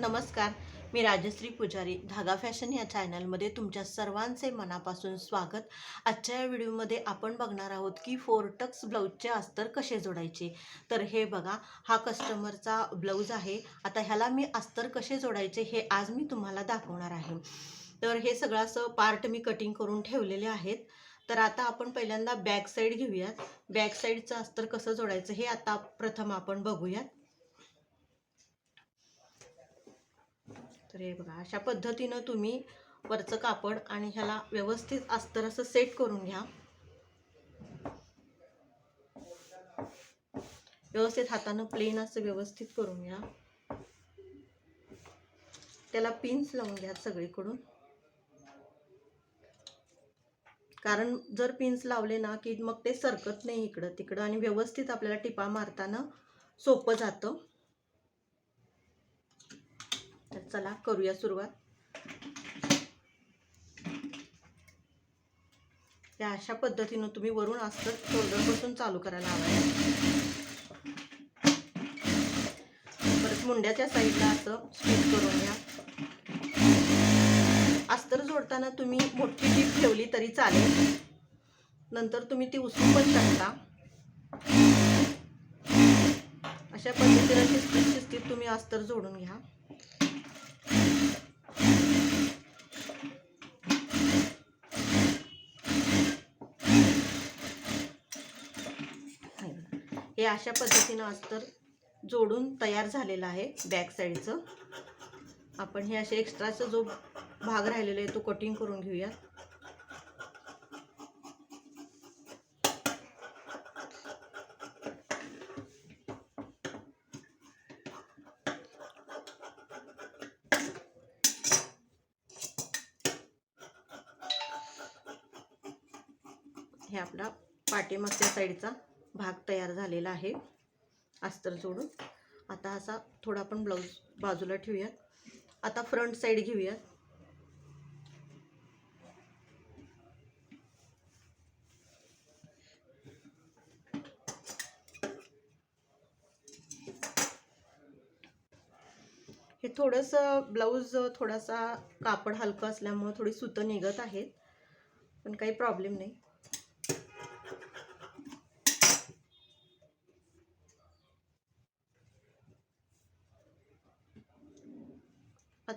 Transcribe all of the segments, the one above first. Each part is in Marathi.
नमस्कार मी राजश्री पुजारी धागा फॅशन या चॅनलमध्ये तुमच्या सर्वांचे मनापासून स्वागत. आजच्या या व्हिडिओमध्ये आपण बघणार आहोत की फोरटक्स ब्लाऊजचे अस्तर कसे जोडायचे. तर हे बघा हा कस्टमरचा ब्लाऊज आहे. आता ह्याला मी अस्तर कसे जोडायचे हे आज मी तुम्हाला दाखवणार आहे. तर हे सगळं असं पार्ट मी कटिंग करून ठेवलेले आहेत. तर आता आपण पहिल्यांदा बॅक साईड घेऊयात. बॅक साईडचं अस्तर कसं जोडायचं हे आता प्रथम आपण बघूयात. तर हे बघा अशा पद्धतीनं तुम्ही वरचं कापड आणि ह्याला व्यवस्थित अस्तर असं सेट करून घ्या. व्यवस्थित हातानं प्लेन असं व्यवस्थित करून घ्या. त्याला पिन्स लावून घ्या सगळीकडून. कारण जर पिन्स लावले ना की मग ते सरकत नाही इकडं तिकडं आणि व्यवस्थित आपल्याला टिपा मारताना सोपं जातं तर चला करूया सुरुवात. या अशा पद्धतीनं तुम्ही वरून अस्तर शोल्डरपासून चालू करायला हवं परत मुंड्याच्या साईडला असं स्टिच करून घ्या. अस्तर जोडताना तुम्ही मोठी टीप ठेवली तरी चालेल. नंतर तुम्ही ती उचलू पण शकता अशा पद्धतीनं शिस्तीत शिस्तीत तुम्ही अस्तर जोडून घ्या. हे अशा पद्धतीनं अस्तर जोडून तयार झालेलं आहे बॅक साईडचं आपण हे असे एक्स्ट्राचा जो भाग राहिलेला आहे तो कटिंग करून घेऊयात. हे आपला पाठीमागच्या साईडचा भाग तयार झालेला आहे. अस्तर जोडून. आता असा थोडा आपण ब्लाऊज बाजूला ठेवूयात. आता फ्रंट साईड घेऊयात. हे थोडंसं ब्लाऊज थोडासा कापड हलकं असल्यामुळं थोडी सुतं निघत आहेत. पण काही प्रॉब्लेम नाही.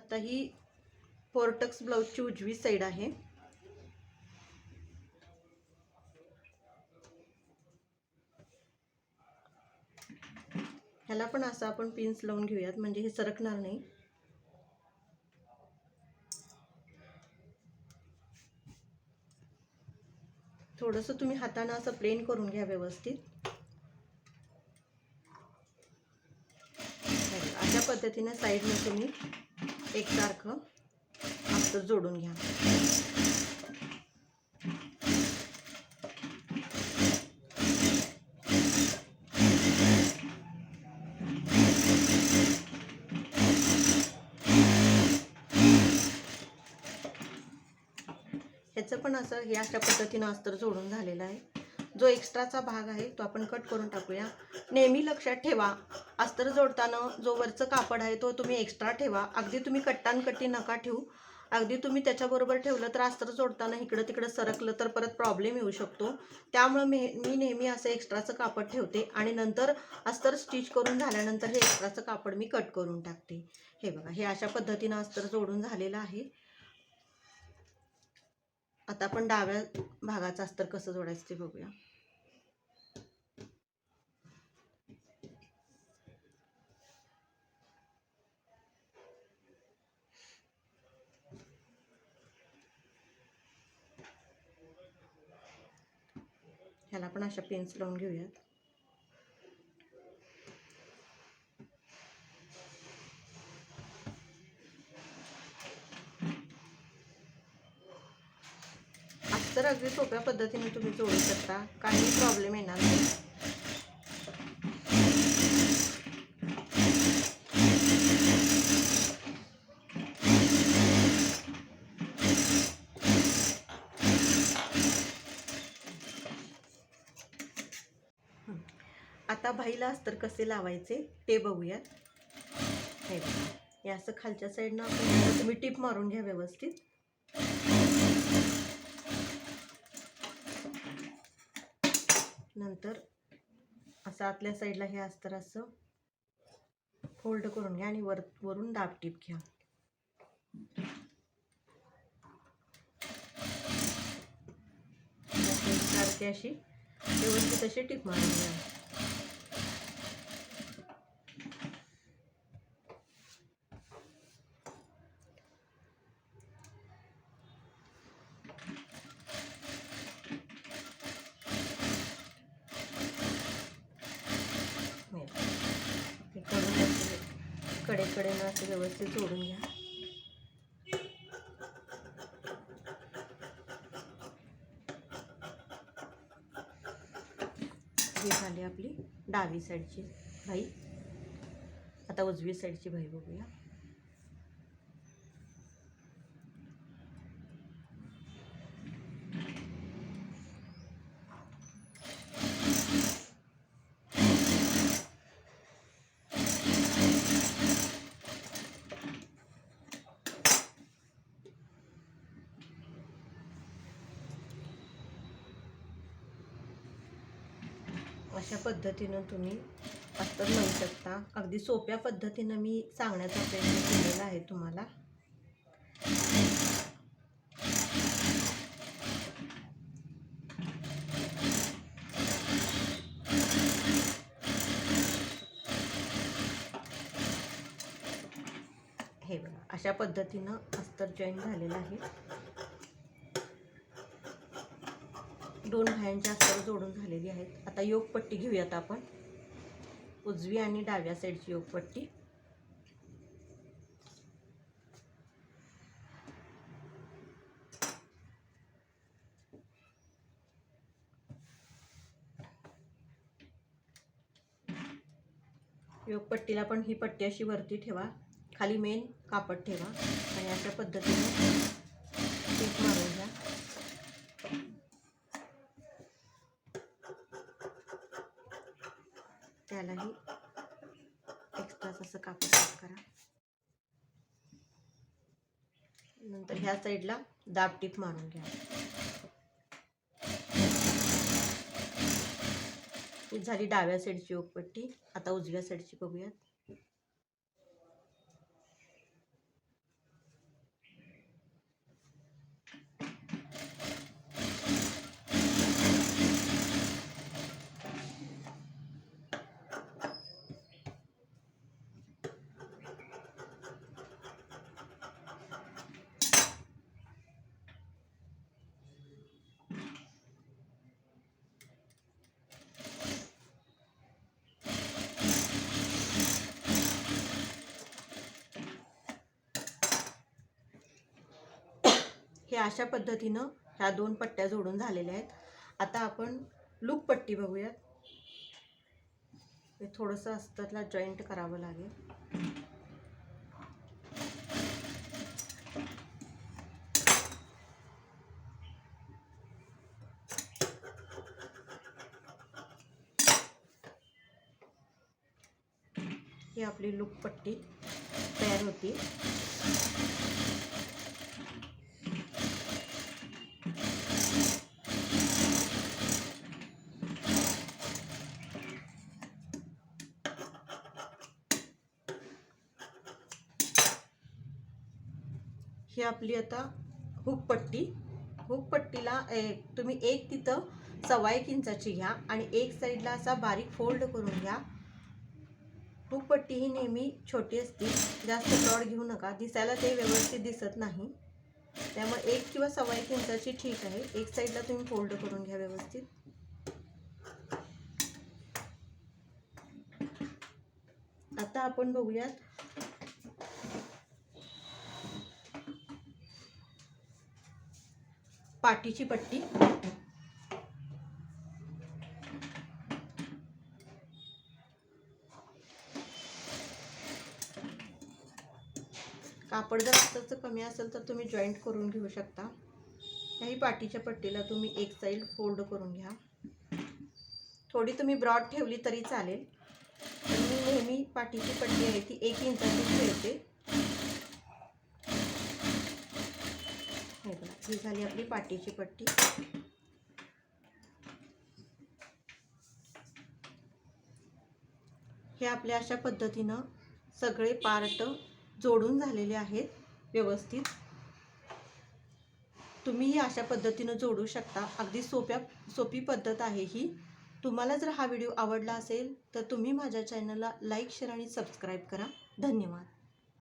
आता ही फोरटक्स ब्लाऊजची उजवी साईड आहे. ह्याला पण असं आपण पिन्स लावून घेऊयात म्हणजे हे सरकणार नाही. थोडंसं तुम्ही हातानं असं प्लेन करून घ्या व्यवस्थित. अशा पद्धतीने साईडने तुम्ही एकसारखं अस्तर जोडून घ्या. ह्याचं पण असं हे अशा पद्धतीनं अस्तर जोडून झालेलं आहे. जो एक्स्ट्राचा भाग आहे तो आपण कट करून टाकूया. नेहमी लक्षात ठेवा अस्तर जोडताना जो वरचं कापड आहे तो तुम्ही एक्स्ट्रा ठेवा. अगदी तुम्ही कट्टानकट्टी नका ठेवू. अगदी तुम्ही त्याच्याबरोबर ठेवलं तर अस्तर जोडताना इकडं तिकडं सरकलं तर परत प्रॉब्लेम येऊ शकतो. त्यामुळं मी मी नेहमी असं एक्स्ट्राचं कापड ठेवते आणि नंतर अस्तर स्टिच करून झाल्यानंतर हे एक्स्ट्राचं कापड मी कट करून टाकते. हे बघा हे अशा पद्धतीनं अस्तर जोडून झालेलं आहे. आता आपण डाव्या भागाचं अस्तर कसं जोडायचं ते बघूया. आपण पण अशा पेन्स लावून घेऊयात. तर अगदी सोप्या पद्धतीने तुम्ही जोडू शकता. काही प्रॉब्लेम येणार नाही. आता भाईला अस्तर कसे लावायचे ते बघूयात. हे हे असं खालच्या साईडनं आपण तुम्ही टिप मारून घ्या व्यवस्थित. नंतर असं आतल्या साईडला हे अस्तर असं फोल्ड करून घ्या आणि वर वरून दाब टीप घ्या. सारखी अशी व्यवस्थित अशी टीप मारून घ्या हे करून असं असं व्यवस्थित जोडून घ्या. ही झाली आपली डावी साईडची भाई. आता उजवी साईडची भाई बघूया. अशा पद्धतीनं तुम्ही अस्तर लावू शकता. अगदी सोप्या पद्धतीनं मी सांगण्याचा प्रयत्न केलेला आहे तुम्हाला. हे बघा अशा पद्धतीनं अस्तर जॉईन झालेलं आहे. दोन भायांच्या अस्तर जोडून झालेली आहेत. आता योगपट्टी घेऊयात आपण. उजवी आणि डाव्या साईडची योगपट्टी. योगपट्टीला पण ही पट्टी अशी वरती ठेवा. खाली मेन कापड ठेवा. आणि अशा पद्धतीने टीप मारून घ्या त्यालाही एक्स्ट्राच असं कापड कट करा नंतर ह्या साईडला दाबटीप मारून घ्या. ही झाली डाव्या साईडची ओकपट्टी. आता उजव्या साईडची बघूयात. हे अशा पद्धतीनं ह्या दोन पट्ट्या जोडून झालेल्या आहेत. आता आपण लूप पट्टी बघूयात. हे थोडंसं अस्तरला जॉईंट करावं लागेल. ही आपली लूप पट्टी तयार होती. ही आपली आता हुकपट्टी हुकपट्टीला एक तुम्ही एक तिथं सव्वा एक इंचाची घ्या आणि एक साईडला असा बारीक फोल्ड करून घ्या. हुकपट्टी ही नेहमी छोटी असते. जास्त ब्रॉड घेऊ नका. दिसायला ते व्यवस्थित दिसत नाही. त्यामुळे एक किंवा सव्वा एक इंचाची ठीक आहे. एक साईडला तुम्ही फोल्ड करून घ्या व्यवस्थित. आता आपण बघूयात पाठीची पट्टी. कापड जर आताचं कमी असेल तर तुम्ही जॉईंट करून घेऊ शकता. याही पाठीच्या पट्टीला तुम्ही एक साईड फोल्ड करून घ्या. थोडी तुम्ही ब्रॉड ठेवली तरी चालेल. मी नेहमी पाठीची पट्टी आहे ती एक इंचाची ठेवते. ही झाली आपली पाठीची पट्टी. हे आपल्या अशा पद्धतीनं सगळे पार्ट जोडून झालेले आहेत व्यवस्थित. तुम्हीही अशा पद्धतीनं जोडू शकता. अगदी सोप्या सोपी पद्धत आहे ही. तुम्हाला जर हा व्हिडिओ आवडला असेल तर तुम्ही माझ्या चॅनलला लाईक शेअर आणि सबस्क्राईब करा. धन्यवाद.